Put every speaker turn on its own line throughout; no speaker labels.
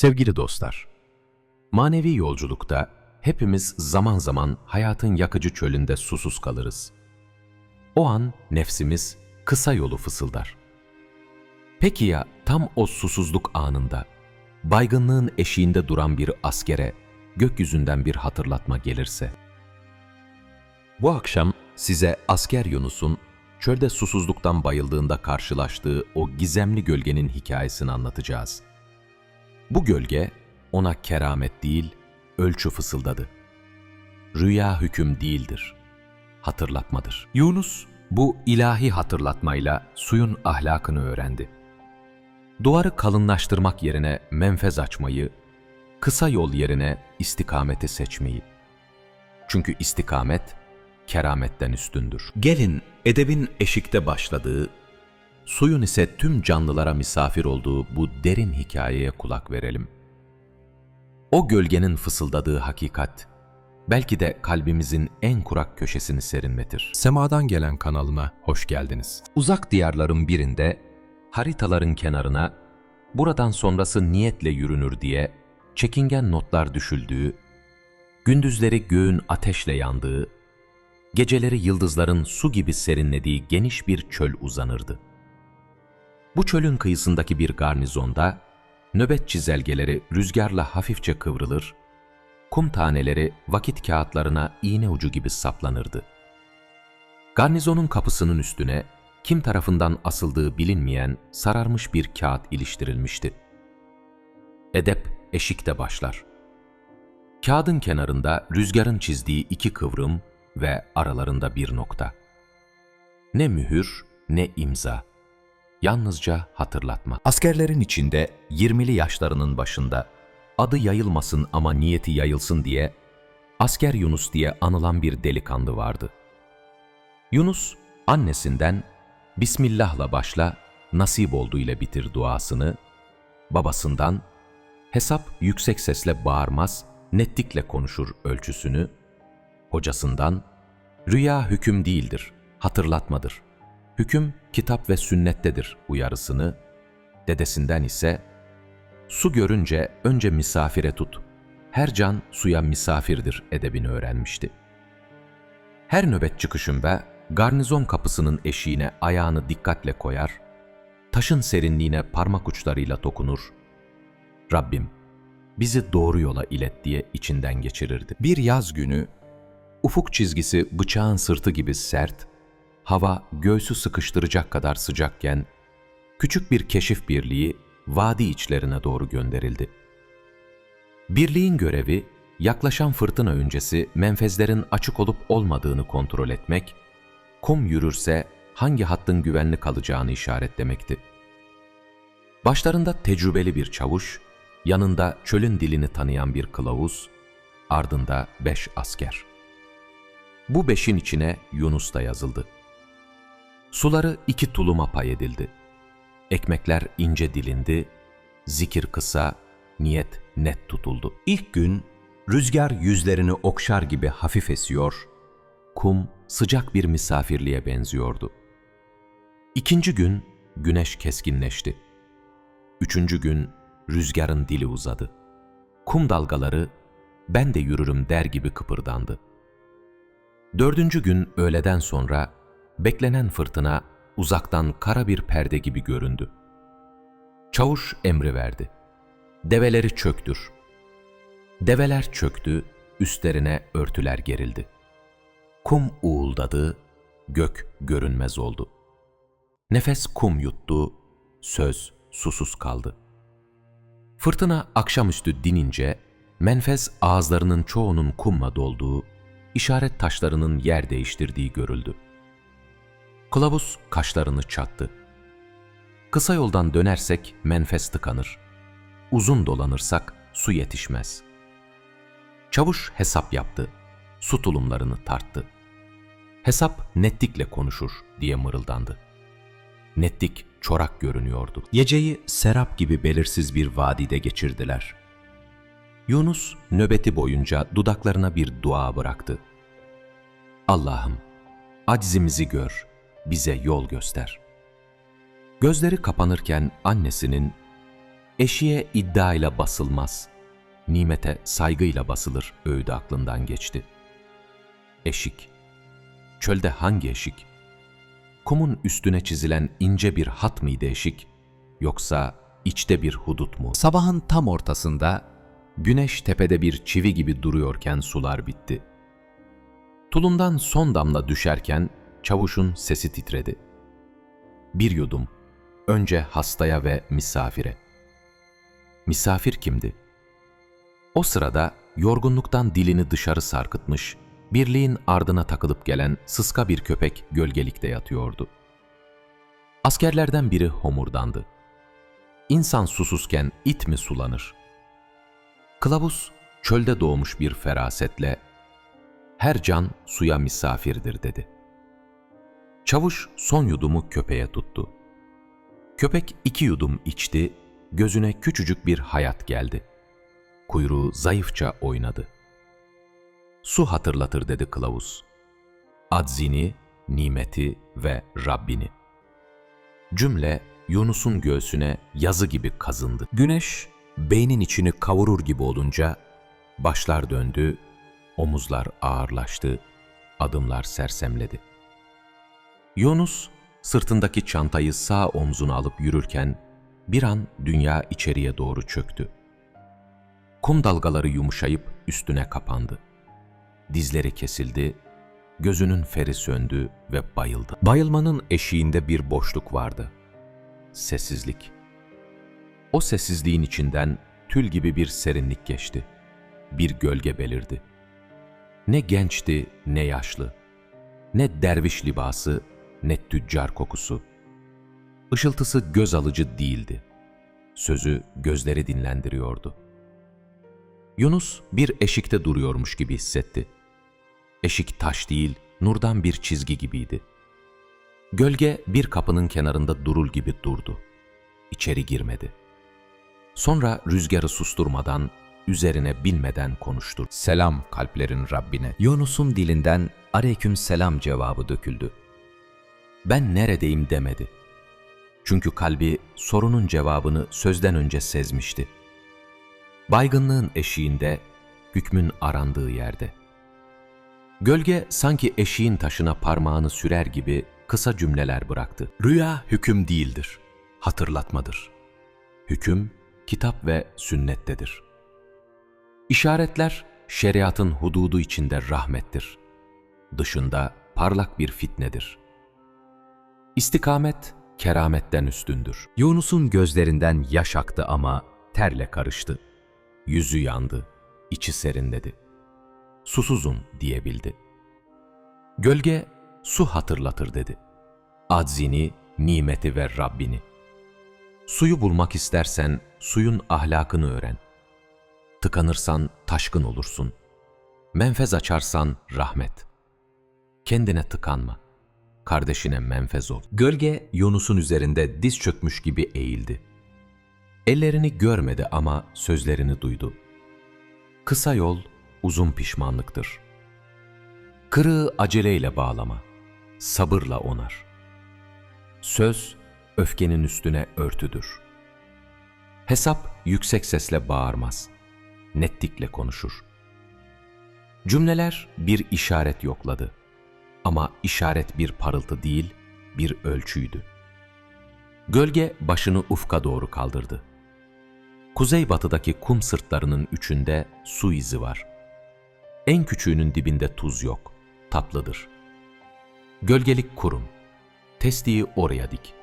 Sevgili dostlar, manevi yolculukta hepimiz zaman zaman hayatın yakıcı çölünde susuz kalırız. O an nefsimiz kısa yolu fısıldar. Peki ya tam o susuzluk anında, baygınlığın eşiğinde duran bir askere gökyüzünden bir hatırlatma gelirse? Bu akşam size asker Yunus'un çölde susuzluktan bayıldığında karşılaştığı o gizemli gölgenin hikayesini anlatacağız. Bu gölge ona keramet değil, ölçü fısıldadı. Rüya hüküm değildir, hatırlatmadır. Yunus bu ilahi hatırlatmayla suyun ahlakını öğrendi. Duvarı kalınlaştırmak yerine menfez açmayı, kısa yol yerine istikameti seçmeyi. Çünkü istikamet kerametten üstündür. Gelin edebin eşikte başladığı, suyun ise tüm canlılara misafir olduğu bu derin hikayeye kulak verelim. O gölgenin fısıldadığı hakikat, belki de kalbimizin en kurak köşesini serinletir. Semadan gelen kanalıma hoş geldiniz. Uzak diyarların birinde, haritaların kenarına, buradan sonrası niyetle yürünür diye çekingen notlar düşüldüğü, gündüzleri göğün ateşle yandığı, geceleri yıldızların su gibi serinlediği geniş bir çöl uzanırdı. Bu çölün kıyısındaki bir garnizonda nöbet çizelgeleri rüzgarla hafifçe kıvrılır, kum taneleri vakit kağıtlarına iğne ucu gibi saplanırdı. Garnizonun kapısının üstüne kim tarafından asıldığı bilinmeyen sararmış bir kağıt iliştirilmişti. Edep eşikte başlar. Kağıdın kenarında rüzgarın çizdiği iki kıvrım ve aralarında bir nokta. Ne mühür ne imza. Yalnızca hatırlatma. Askerlerin içinde 20'li yaşlarının başında adı yayılmasın ama niyeti yayılsın diye Asker Yunus diye anılan bir delikanlı vardı. Yunus annesinden Bismillah'la başla, nasip oldu ile bitir duasını, babasından hesap yüksek sesle bağırmaz, netlikle konuşur ölçüsünü, hocasından rüya hüküm değildir, hatırlatmadır. Hüküm kitap ve sünnettedir uyarısını, dedesinden ise su görünce önce misafire tut, her can suya misafirdir edebini öğrenmişti. Her nöbet çıkışında garnizon kapısının eşiğine ayağını dikkatle koyar, taşın serinliğine parmak uçlarıyla dokunur. Rabbim, bizi doğru yola ilet diye içinden geçirirdi. Bir yaz günü, ufuk çizgisi bıçağın sırtı gibi sert, hava göğsü sıkıştıracak kadar sıcakken, küçük bir keşif birliği vadi içlerine doğru gönderildi. Birliğin görevi, yaklaşan fırtına öncesi menfezlerin açık olup olmadığını kontrol etmek, kum yürürse hangi hattın güvenli kalacağını işaretlemekti. Başlarında tecrübeli bir çavuş, yanında çölün dilini tanıyan bir kılavuz, ardında beş asker. Bu beşin içine Yunus da yazıldı. Suları iki tuluma pay edildi. Ekmekler ince dilindi, zikir kısa, niyet net tutuldu. İlk gün rüzgar yüzlerini okşar gibi hafif esiyor, kum sıcak bir misafirliğe benziyordu. İkinci gün güneş keskinleşti. Üçüncü gün rüzgarın dili uzadı. Kum dalgaları ben de yürürüm der gibi kıpırdandı. Dördüncü gün öğleden sonra beklenen fırtına uzaktan kara bir perde gibi göründü. Çavuş emri verdi. Develeri çöktür. Develer çöktü, üstlerine örtüler gerildi. Kum uğuldadı, gök görünmez oldu. Nefes kum yuttu, söz susuz kaldı. Fırtına akşamüstü dinince, menfez ağızlarının çoğunun kumla dolduğu, işaret taşlarının yer değiştirdiği görüldü. Kılavuz kaşlarını çattı. Kısa yoldan dönersek menfez tıkanır. Uzun dolanırsak su yetişmez. Çavuş hesap yaptı. Su tulumlarını tarttı. Hesap netlikle konuşur diye mırıldandı. Netlik çorak görünüyordu. Geceyi serap gibi belirsiz bir vadide geçirdiler. Yunus nöbeti boyunca dudaklarına bir dua bıraktı. Allah'ım, aczimizi gör, bize yol göster. Gözleri kapanırken annesinin, Eşiğe iddiayla basılmaz, nimete saygıyla basılır öğüdü aklından geçti. Eşik. Çölde hangi eşik? Kumun üstüne çizilen ince bir hat mıydı eşik? Yoksa içte bir hudut mu? Sabahın tam ortasında güneş tepede bir çivi gibi duruyorken sular bitti. Tulumdan son damla düşerken çavuşun sesi titredi. Bir yudum, önce hastaya ve misafire. Misafir kimdi? O sırada yorgunluktan dilini dışarı sarkıtmış, birliğin ardına takılıp gelen sıska bir köpek gölgelikte yatıyordu. Askerlerden biri homurdandı. İnsan susuzken it mi sulanır? Kılavuz çölde doğmuş bir ferasetle her can suya misafirdir dedi. Çavuş son yudumu köpeğe tuttu. Köpek iki yudum içti, gözüne küçücük bir hayat geldi. Kuyruğu zayıfça oynadı. Su hatırlatır dedi kılavuz. Adzini, nimeti ve Rabbini. Cümle Yunus'un göğsüne yazı gibi kazındı. Güneş beynin içini kavurur gibi olunca başlar döndü, omuzlar ağırlaştı, adımlar sersemledi. Yunus sırtındaki çantayı sağ omzuna alıp yürürken bir an dünya içeriye doğru çöktü. Kum dalgaları yumuşayıp üstüne kapandı. Dizleri kesildi, gözünün feri söndü ve bayıldı. Bayılmanın eşiğinde bir boşluk vardı. Sessizlik. O sessizliğin içinden tül gibi bir serinlik geçti. Bir gölge belirdi. Ne gençti ne yaşlı. Ne derviş libası ne tüccar kokusu. Işıltısı göz alıcı değildi. Sözü gözleri dinlendiriyordu. Yunus bir eşikte duruyormuş gibi hissetti. Eşik taş değil, nurdan bir çizgi gibiydi. Gölge bir kapının kenarında durul gibi durdu. İçeri girmedi. Sonra rüzgarı susturmadan, üzerine bilmeden konuştu. Selam kalplerin Rabbine. Yunus'un dilinden aleyküm selam cevabı döküldü. Ben neredeyim demedi. Çünkü kalbi sorunun cevabını sözden önce sezmişti. Baygınlığın eşiğinde, hükmün arandığı yerde. Gölge sanki eşiğin taşına parmağını sürer gibi kısa cümleler bıraktı. Rüya hüküm değildir, hatırlatmadır. Hüküm, kitap ve sünnettedir. İşaretler, şeriatın hududu içinde rahmettir. Dışında parlak bir fitnedir. İstikamet, kerametten üstündür. Yunus'un gözlerinden yaş aktı ama terle karıştı. Yüzü yandı, içi serinledi. Susuzum diyebildi. Gölge su hatırlatır dedi. Adzini, nimeti ve Rabbini. Suyu bulmak istersen suyun ahlakını öğren. Tıkanırsan taşkın olursun. Menfez açarsan rahmet. Kendine tıkanma. Kardeşine menfez ol. Gölge Yunus'un üzerinde diz çökmüş gibi eğildi. Ellerini görmedi ama sözlerini duydu. Kısa yol uzun pişmanlıktır. Kırığı aceleyle bağlama, sabırla onar. Söz öfkenin üstüne örtüdür. Hesap yüksek sesle bağırmaz, netlikle konuşur. Cümleler bir işaret yokladı. Ama işaret bir parıltı değil, bir ölçüydü. Gölge başını ufka doğru kaldırdı. Kuzeybatıdaki kum sırtlarının üçünde su izi var. En küçüğünün dibinde tuz yok, tatlıdır. Gölgelik kurum. Testiyi oraya dik.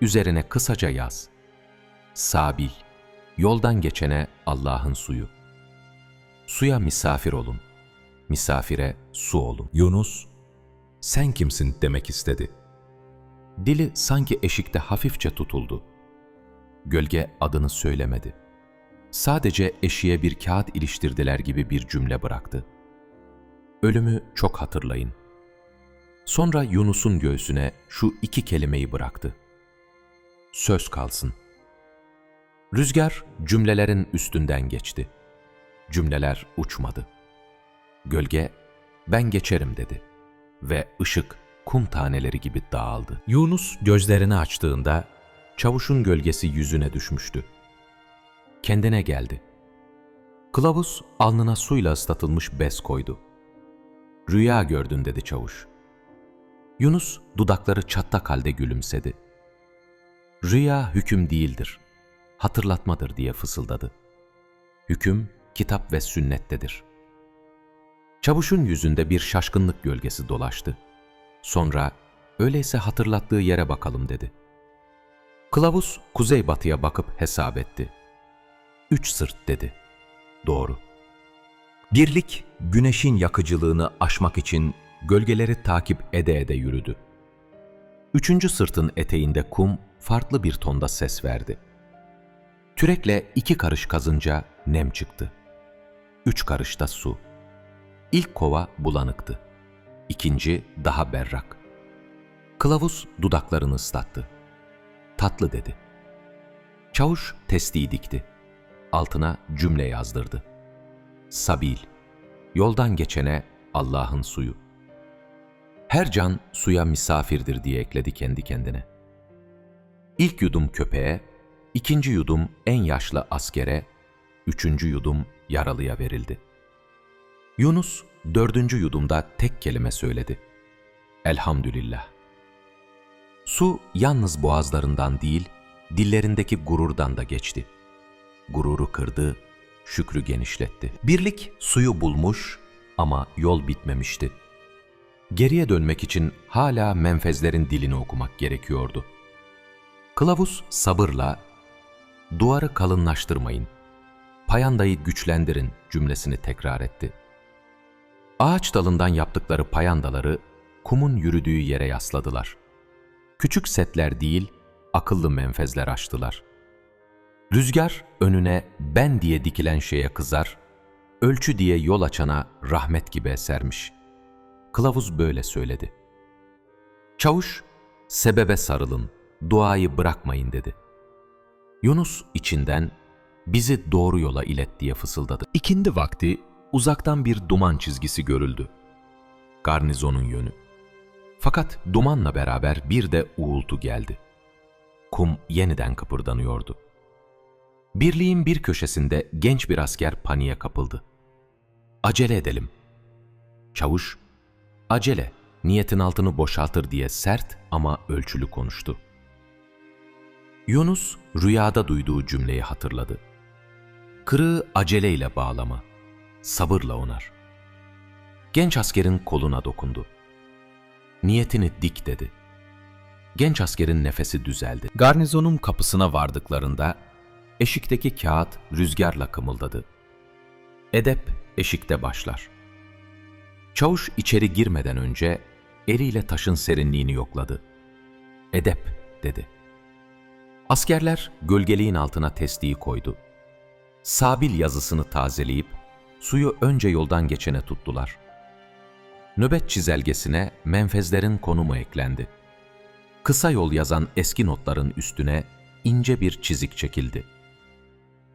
Üzerine kısaca yaz. Sabil, yoldan geçene Allah'ın suyu. Suya misafir olun. Misafire su olun. Yunus, sen kimsin demek istedi. Dili sanki eşikte hafifçe tutuldu. Gölge adını söylemedi. Sadece eşiğe bir kağıt iliştirdiler gibi bir cümle bıraktı. Ölümü çok hatırlayın. Sonra Yunus'un göğsüne şu iki kelimeyi bıraktı. Söz kalsın. Rüzgar cümlelerin üstünden geçti. Cümleler uçmadı. Gölge, ben geçerim dedi ve ışık kum taneleri gibi dağıldı. Yunus gözlerini açtığında çavuşun gölgesi yüzüne düşmüştü. kendine geldi. Kılavuz alnına suyla ıslatılmış bez koydu. Rüya gördün dedi çavuş. Yunus dudakları çatlak halde gülümsedi. Rüya hüküm değildir, hatırlatmadır diye fısıldadı. Hüküm kitap ve sünnettedir. Çavuşun yüzünde bir şaşkınlık gölgesi dolaştı. Sonra öyleyse hatırlattığı yere bakalım dedi. Kılavuz kuzeybatıya bakıp hesap etti. Üç sırt dedi. Doğru. Birlik güneşin yakıcılığını aşmak için gölgeleri takip ede ede yürüdü. Üçüncü sırtın eteğinde kum farklı bir tonda ses verdi. Kürekle iki karış kazınca nem çıktı. Üç karışta su. İlk kova bulanıktı. İkinci daha berrak. Kılavuz dudaklarını ıslattı. Tatlı dedi. Çavuş testiyi dikti. Altına cümle yazdırdı. Sabil, yoldan geçene Allah'ın suyu. Her can suya misafirdir diye ekledi kendi kendine. İlk yudum köpeğe, ikinci yudum en yaşlı askere, üçüncü yudum yaralıya verildi. Yunus dördüncü yudumda tek kelime söyledi. Elhamdülillah. Su yalnız boğazlarından değil, dillerindeki gururdan da geçti. Gururu kırdı, şükrü genişletti. Birlik suyu bulmuş ama yol bitmemişti. Geriye dönmek için hala menfezlerin dilini okumak gerekiyordu. Kılavuz sabırla, duvarı kalınlaştırmayın, payandayı güçlendirin cümlesini tekrar etti. Ağaç dalından yaptıkları payandaları kumun yürüdüğü yere yasladılar. Küçük setler değil, akıllı menfezler açtılar. Rüzgar önüne ben diye dikilen şeye kızar, ölçü diye yol açana rahmet gibi esermiş. Kılavuz böyle söyledi. Çavuş, sebebe sarılın, duayı bırakmayın dedi. Yunus içinden bizi doğru yola ilet diye fısıldadı. İkindi vakti uzaktan bir duman çizgisi görüldü. Garnizonun yönü. Fakat dumanla beraber bir de uğultu geldi. Kum yeniden kıpırdanıyordu. Birliğin bir köşesinde genç bir asker paniğe kapıldı. Acele edelim. Çavuş, acele, niyetin altını boşaltır diye sert ama ölçülü konuştu. Yunus rüyada duyduğu cümleyi hatırladı. Kırığı aceleyle bağlama, sabırla onar. Genç askerin koluna dokundu. Niyetini dik dedi. Genç askerin nefesi düzeldi. Garnizonun kapısına vardıklarında eşikteki kağıt rüzgarla kımıldadı. Edep eşikte başlar. Çavuş içeri girmeden önce eliyle taşın serinliğini yokladı. Edep dedi. Askerler gölgeliğin altına testiyi koydu. Sabil yazısını tazeleyip suyu önce yoldan geçene tuttular. Nöbet çizelgesine menfezlerin konumu eklendi. Kısa yol yazan eski notların üstüne ince bir çizik çekildi.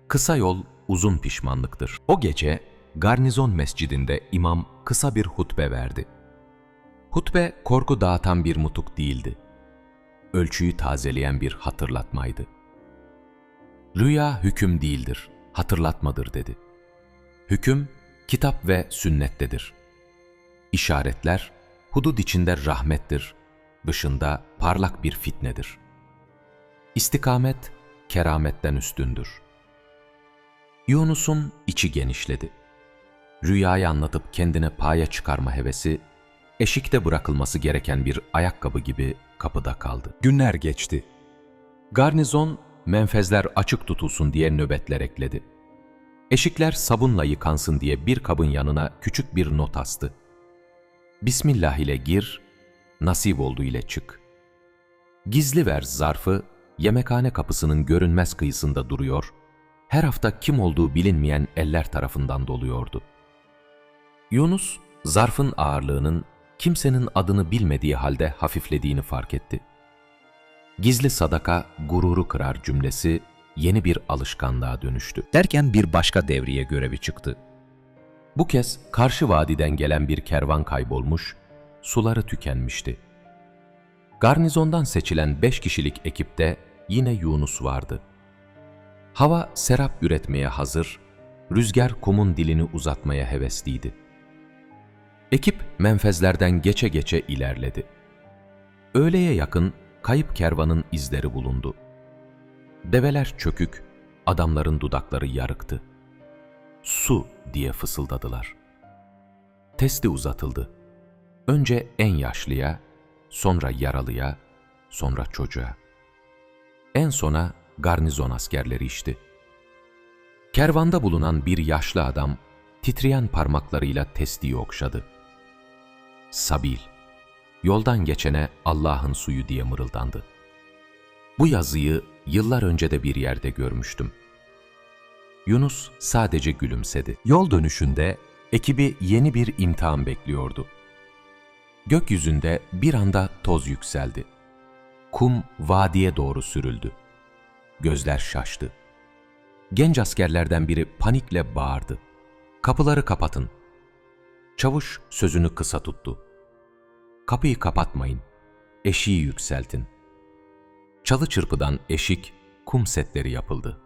Kısa yol uzun pişmanlıktır. O gece garnizon mescidinde imam kısa bir hutbe verdi. Hutbe korku dağıtan bir mutuk değildi. Ölçüyü tazeleyen bir hatırlatmaydı. Rüya hüküm değildir, hatırlatmadır dedi. Hüküm kitap ve sünnettedir. İşaretler hudud içinde rahmettir, dışında parlak bir fitnedir. İstikamet kerametten üstündür. Yunus'un içi genişledi. Rüyayı anlatıp kendine paya çıkarma hevesi, eşikte bırakılması gereken bir ayakkabı gibi kapıda kaldı. Günler geçti. Garnizon, menfezler açık tutulsun diye nöbetler ekledi. Eşikler sabunla yıkansın diye bir kabın yanına küçük bir not astı. Bismillah ile gir, nasip oldu ile çık. Gizli ver zarfı, yemekhane kapısının görünmez kıyısında duruyor, her hafta kim olduğu bilinmeyen eller tarafından doluyordu. Yunus, zarfın ağırlığının kimsenin adını bilmediği halde hafiflediğini fark etti. Gizli sadaka gururu kırar cümlesi yeni bir alışkanlığa dönüştü. Derken bir başka devriye görevi çıktı. Bu kez karşı vadiden gelen bir kervan kaybolmuş, suları tükenmişti. Garnizondan seçilen beş kişilik ekipte yine Yunus vardı. Hava serap üretmeye hazır, rüzgar kumun dilini uzatmaya hevesliydi. Ekip menfezlerden geçe geçe ilerledi. Öğleye yakın kayıp kervanın izleri bulundu. Develer çökük, adamların dudakları yarıktı. Su diye fısıldadılar. Testi uzatıldı. Önce en yaşlıya, sonra yaralıya, sonra çocuğa. En sona garnizon askerleri içti. Kervanda bulunan bir yaşlı adam titreyen parmaklarıyla testiyi okşadı. Sabil, yoldan geçene Allah'ın suyu diye mırıldandı. Bu yazıyı yıllar önce de bir yerde görmüştüm. Yunus sadece gülümsedi. Yol dönüşünde ekibi yeni bir imtihan bekliyordu. Gökyüzünde bir anda toz yükseldi. Kum vadiye doğru sürüldü. Gözler şaştı. Genç askerlerden biri panikle bağırdı. Kapıları kapatın. Çavuş sözünü kısa tuttu. Kapıyı kapatmayın. Eşiği yükseltin. Çalı çırpıdan eşik, kum setleri yapıldı.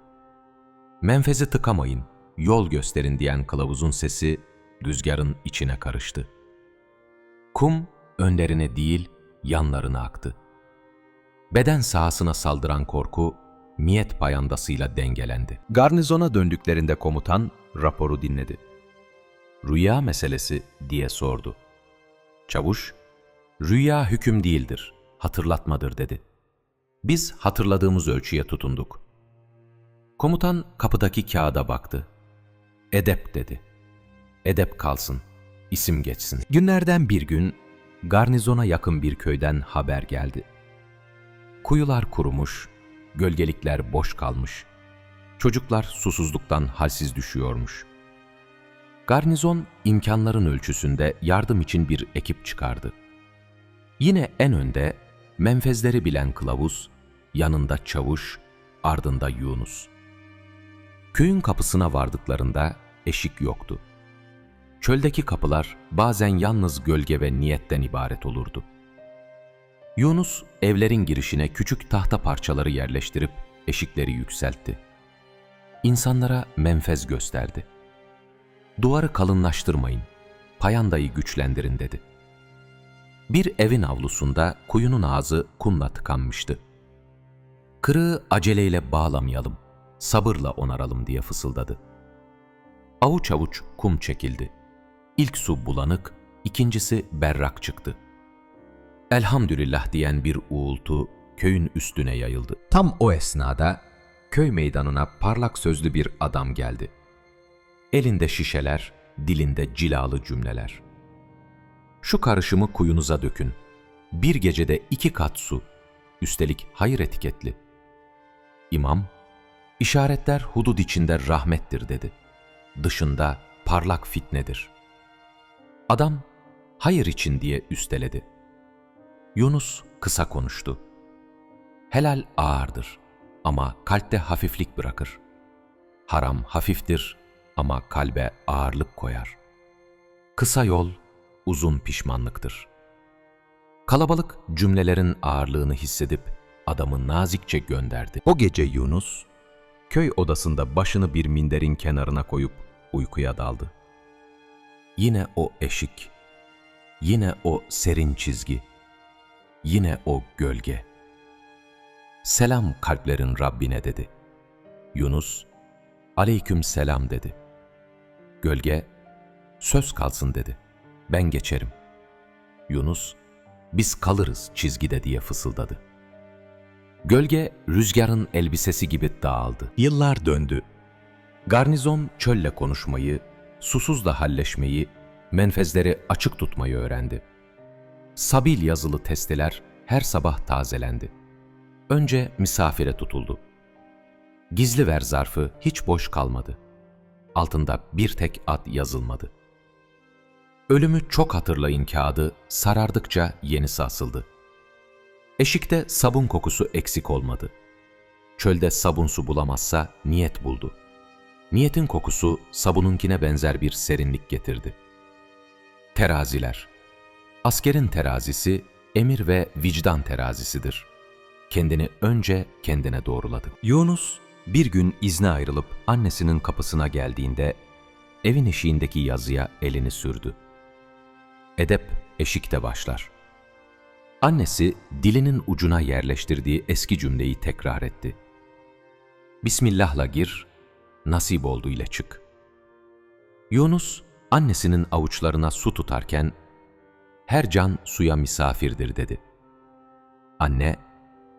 Menfezi tıkamayın, yol gösterin diyen kılavuzun sesi rüzgarın içine karıştı. Kum önlerine değil yanlarına aktı. Beden sahasına saldıran korku miyet payandasıyla dengelendi. Garnizona döndüklerinde komutan raporu dinledi. Rüya meselesi diye sordu. Çavuş, rüya hüküm değildir, hatırlatmadır dedi. Biz hatırladığımız ölçüye tutunduk. Komutan kapıdaki kağıda baktı. Edep dedi. Edep kalsın, isim geçsin. Günlerden bir gün garnizona yakın bir köyden haber geldi. Kuyular kurumuş, gölgelikler boş kalmış. Çocuklar susuzluktan halsiz düşüyormuş. Garnizon imkanların ölçüsünde yardım için bir ekip çıkardı. Yine en önde menfezleri bilen kılavuz, yanında çavuş, ardında Yunus. Köyün kapısına vardıklarında eşik yoktu. Çöldeki kapılar bazen yalnız gölge ve niyetten ibaret olurdu. Yunus evlerin girişine küçük tahta parçaları yerleştirip eşikleri yükseltti. İnsanlara menfez gösterdi. Duvarı kalınlaştırmayın, payandayı güçlendirin dedi. Bir evin avlusunda kuyunun ağzı kumla tıkanmıştı. Kırığı aceleyle bağlamayalım, sabırla onaralım diye fısıldadı. Avuç avuç kum çekildi. İlk su bulanık, ikincisi berrak çıktı. Elhamdülillah diyen bir uğultu köyün üstüne yayıldı. Tam o esnada köy meydanına parlak sözlü bir adam geldi. Elinde şişeler, dilinde cilalı cümleler. Şu karışımı kuyunuza dökün. Bir gecede iki kat su. Üstelik hayır etiketli. İmam, işaretler hudud içinde rahmettir dedi. Dışında parlak fitnedir. Adam, hayır için diye üsteledi. Yunus kısa konuştu. Helal ağırdır ama kalpte hafiflik bırakır. Haram hafiftir ama kalbe ağırlık koyar. Kısa yol uzun pişmanlıktır. Kalabalık cümlelerin ağırlığını hissedip adamı nazikçe gönderdi. O gece Yunus, köy odasında başını bir minderin kenarına koyup uykuya daldı. Yine o eşik, yine o serin çizgi, yine o gölge. Selam kalplerin Rabbine dedi. Yunus, aleyküm selam dedi. Gölge, söz kalsın dedi. Ben geçerim. Yunus, biz kalırız çizgide diye fısıldadı. Gölge rüzgarın elbisesi gibi dağıldı. Yıllar döndü. Garnizon çölle konuşmayı, susuzla halleşmeyi, menfezleri açık tutmayı öğrendi. Sabil yazılı testeler her sabah tazelendi. Önce misafire tutuldu. Gizli ver zarfı hiç boş kalmadı. Altında bir tek ad yazılmadı. Ölümü çok hatırlayın kağıdı sarardıkça yenisi asıldı. Eşikte sabun kokusu eksik olmadı. Çölde sabun su bulamazsa niyet buldu. Niyetin kokusu sabununkine benzer bir serinlik getirdi. Teraziler Askerin terazisi emir ve vicdan terazisidir. Kendini önce kendine doğruladı. Yunus bir gün izne ayrılıp annesinin kapısına geldiğinde evin eşiğindeki yazıya elini sürdü. Edep eşikte başlar. Annesi dilinin ucuna yerleştirdiği eski cümleyi tekrar etti. Bismillah'la gir, nasip oldu ile çık. Yunus annesinin avuçlarına su tutarken her can suya misafirdir dedi. Anne,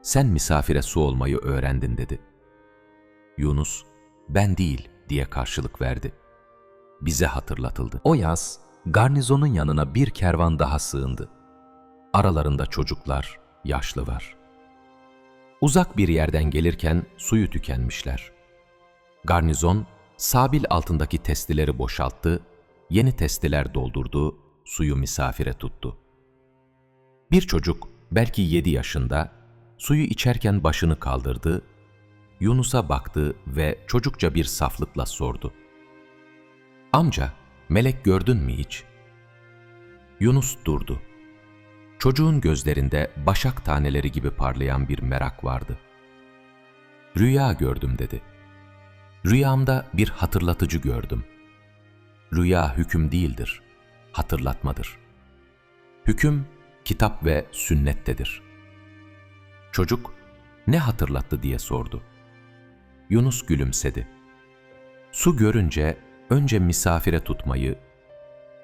sen misafire su olmayı öğrendin dedi. Yunus, ben değil diye karşılık verdi. Bize hatırlatıldı. O yaz garnizonun yanına bir kervan daha sığındı. Aralarında çocuklar, yaşlı var. Uzak bir yerden gelirken suyu tükenmişler. Garnizon, sabil altındaki testileri boşalttı, yeni testiler doldurdu, suyu misafire tuttu. Bir çocuk, belki yedi yaşında, suyu içerken başını kaldırdı, Yunus'a baktı ve çocukça bir saflıkla sordu. Amca, melek gördün mü hiç? Yunus durdu. Çocuğun gözlerinde başak taneleri gibi parlayan bir merak vardı. Rüya gördüm dedi. Rüyamda bir hatırlatıcı gördüm. Rüya hüküm değildir, hatırlatmadır. Hüküm kitap ve sünnettedir. Çocuk ne hatırlattı diye sordu. Yunus gülümsedi. Su görünce önce misafire tutmayı,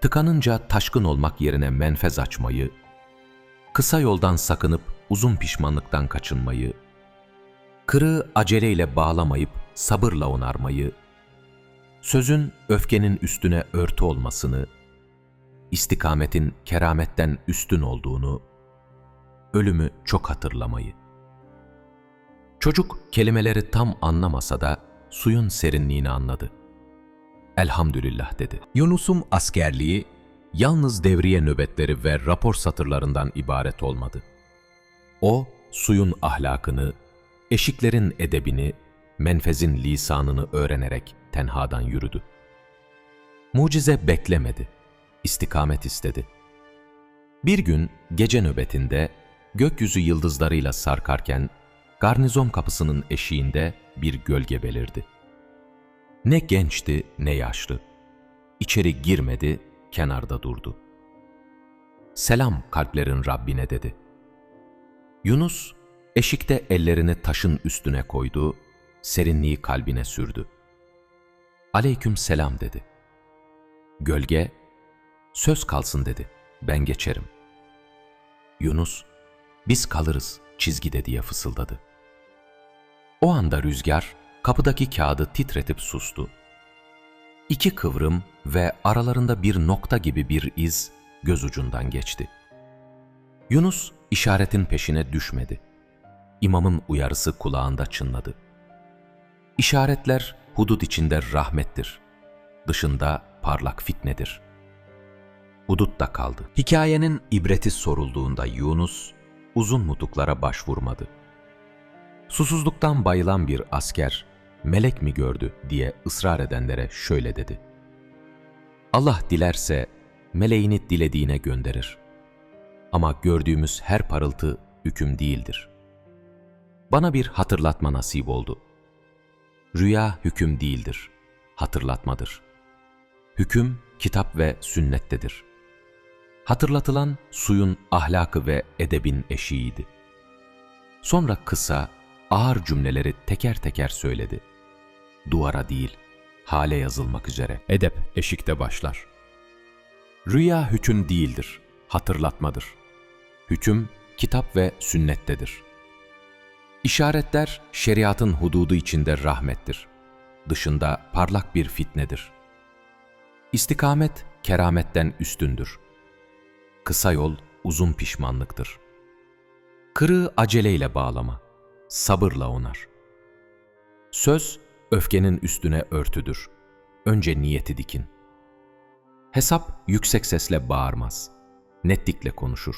tıkanınca taşkın olmak yerine menfez açmayı, kısa yoldan sakınıp uzun pişmanlıktan kaçınmayı, kırığı aceleyle bağlamayıp sabırla onarmayı, sözün öfkenin üstüne örtü olmasını, istikametin kerametten üstün olduğunu, ölümü çok hatırlamayı. Çocuk kelimeleri tam anlamasa da suyun serinliğini anladı. Elhamdülillah dedi. Yunus'un askerliği yalnız devriye nöbetleri ve rapor satırlarından ibaret olmadı. O, suyun ahlakını, eşiklerin edebini, menfezin lisanını öğrenerek tenhadan yürüdü. Mucize beklemedi, istikamet istedi. Bir gün gece nöbetinde gökyüzü yıldızlarıyla sarkarken garnizon kapısının eşiğinde bir gölge belirdi. Ne gençti ne yaşlı. İçeri girmedi, kenarda durdu. Selam kalplerin Rabbine dedi. Yunus eşikte ellerini taşın üstüne koydu, serinliği kalbine sürdü. Aleyküm selam dedi. Gölge, söz kalsın dedi, ben geçerim. Yunus, biz kalırız çizgide diye fısıldadı. O anda rüzgar kapıdaki kağıdı titretip sustu. İki kıvrım ve aralarında bir nokta gibi bir iz göz ucundan geçti. Yunus işaretin peşine düşmedi. İmamın uyarısı kulağında çınladı. İşaretler hudut içinde rahmettir. Dışında parlak fitnedir. Hudutta kaldı. Hikayenin ibreti sorulduğunda Yunus uzun nutuklara başvurmadı. Susuzluktan bayılan bir asker melek mi gördü diye ısrar edenlere şöyle dedi. Allah dilerse meleğini dilediğine gönderir. Ama gördüğümüz her parıltı hüküm değildir. Bana bir hatırlatma nasip oldu. Rüya hüküm değildir, hatırlatmadır. Hüküm kitap ve sünnettedir. Hatırlatılan suyun ahlakı ve edebin eşiğiydi. Sonra kısa, ağır cümleleri teker teker söyledi. Duvara değil, hale yazılmak üzere. Edep eşikte başlar. Rüya hüküm değildir, hatırlatmadır. Hüküm kitap ve sünnettedir. İşaretler şeriatın hududu içinde rahmettir. Dışında parlak bir fitnedir. İstikamet kerametten üstündür. Kısa yol uzun pişmanlıktır. Kırığı aceleyle bağlama, sabırla onar. Söz öfkenin üstüne örtüdür. Önce niyeti dikin. Hesap yüksek sesle bağırmaz. Netlikle konuşur.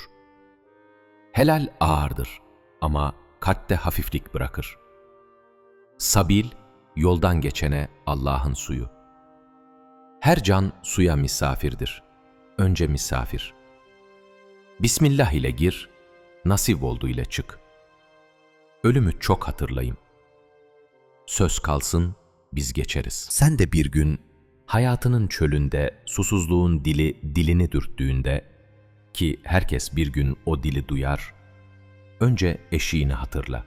Helal ağırdır ama kalpte hafiflik bırakır. Sabil, yoldan geçene Allah'ın suyu. Her can suya misafirdir. Önce misafir. Bismillah ile gir, nasip oldu ile çık. Ölümü çok hatırlayın. Söz kalsın biz geçeriz.
Sen de bir gün
Hayatının çölünde susuzluğun dili dilini dürttüğünde ki herkes bir gün o dili duyar, önce eşiğini hatırla.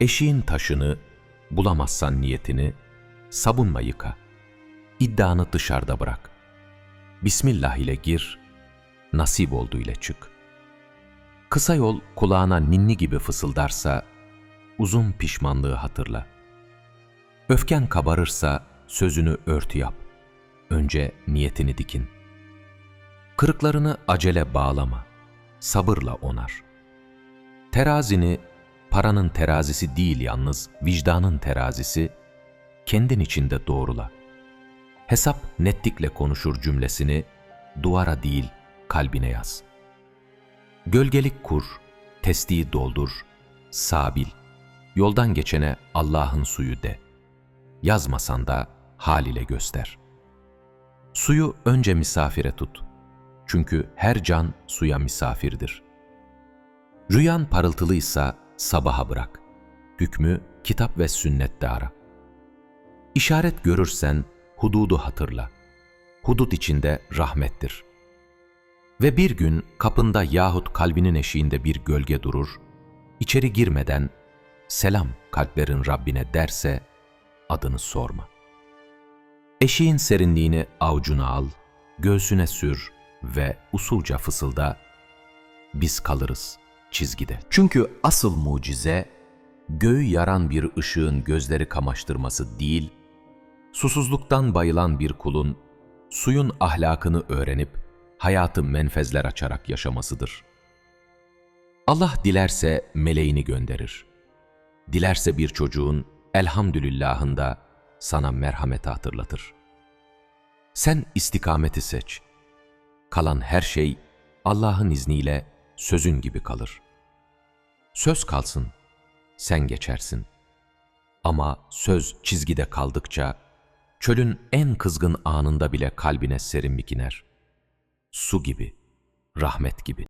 Eşiğin taşını, bulamazsan niyetini, sabunla yıka. İddianı dışarıda bırak. Bismillah ile gir, nasip oldu ile çık. Kısa yol kulağına ninni gibi fısıldarsa, uzun pişmanlığı hatırla. Öfken kabarırsa sözünü örtü yap. Önce niyetini dikin. Kırıklarını acele bağlama. Sabırla onar. Terazini paranın terazisi değil yalnız vicdanın terazisi kendin içinde doğrula. Hesap netlikle konuşur cümlesini duvara değil kalbine yaz. Gölgelik kur, testiyi doldur, sabil, yoldan geçene Allah'ın suyu de. Yazmasan da hal ile göster. Suyu önce misafire tut. Çünkü her can suya misafirdir. Rüyan parıltılıysa sabaha bırak. Hükmü kitap ve sünnette ara. İşaret görürsen hududu hatırla. Hudut içinde rahmettir. Ve bir gün kapında yahut kalbinin eşiğinde bir gölge durur, içeri girmeden selam kalplerin Rabbine derse adını sorma. Eşiğin serinliğini avucuna al, göğsüne sür ve usulca fısılda, biz kalırız çizgide. Çünkü asıl mucize, göğü yaran bir ışığın gözleri kamaştırması değil, susuzluktan bayılan bir kulun suyun ahlakını öğrenip hayatı menfezler açarak yaşamasıdır. Allah dilerse meleğini gönderir. Dilerse bir çocuğun elhamdülillahında sana merhameti hatırlatır. Sen istikameti seç. Kalan her şey Allah'ın izniyle sözün gibi kalır. Söz kalsın, sen geçersin. Ama söz çizgide kaldıkça, çölün en kızgın anında bile kalbine serinlik iner. Su gibi, rahmet gibi.